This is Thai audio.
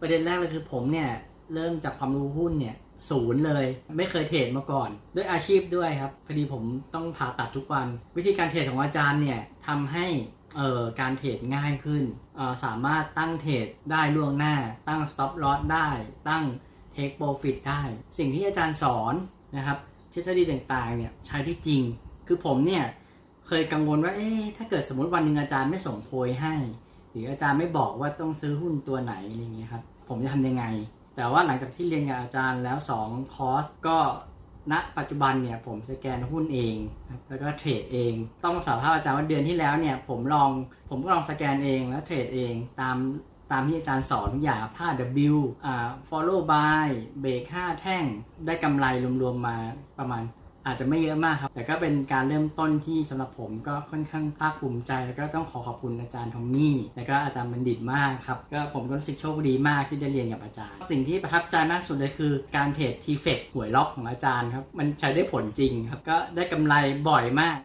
ประเด็นแรกเลยคือผมเนี่ยเริ่มจากความรู้หุ้นเนี่ยศูนย์เลย ไม่เคยเทรดมาก่อน ด้วยอาชีพด้วยครับพอดีผมต้องผ่าตัดทุกวัน วิธีการเทรดของอาจารย์เนี่ยทำให้เอ่อการเทรดง่ายขึ้นเอ่อสามารถตั้งเทรดได้ล่วงหน้า ตั้ง stop loss ได้ ตั้ง take profit ได้ สิ่งที่อาจารย์สอนนะครับทฤษฎีต่างๆเนี่ยใช้ได้จริง คือผมเนี่ยเคยกังวลว่าเอ๊ะถ้าเกิดสมมติวันหนึ่งอาจารย์ไม่ส่งโพยให้ รืออาจารย์ไม่บอกว่าต้องซื้อหุ้นตัวไหนอะไรอย่างเงี้ยครับผมจะทำยังไง แต่ว่าหลังจากที่เรียนกับอาจารย์แล้ว 2 คอร์สก็ณปัจจุบันเนี่ยผมสแกนหุ้นเองแล้วก็เทรดเอง ต้องสารภาพอาจารย์ว่าเดือนที่แล้วเนี่ยผมลองผมก็ลองสแกนเองแล้วเทรดเองตามตามที่อาจารย์สอนทุกอย่างท่า W อ่า follow by เบรก5แท่งได้กำไรรวมๆมาประมาณ อาจจะไม่เยอะมากครับ แต่ก็เป็นการเริ่มต้นที่สำหรับผมก็ค่อนข้างภาคภูมิใจ แล้วก็ต้องขอขอบคุณอาจารย์ทอมมี่ แล้วก็อาจารย์บัณฑิตมากครับ ก็ผมก็รู้สึกโชคดีมากที่ได้เรียนกับอาจารย์ สิ่งที่ประทับใจมากสุดเลยคือ การเทรดทีเฟกหวยล็อกของอาจารย์ครับ มันใช้ได้ผลจริงครับ ก็ได้กำไรบ่อยมาก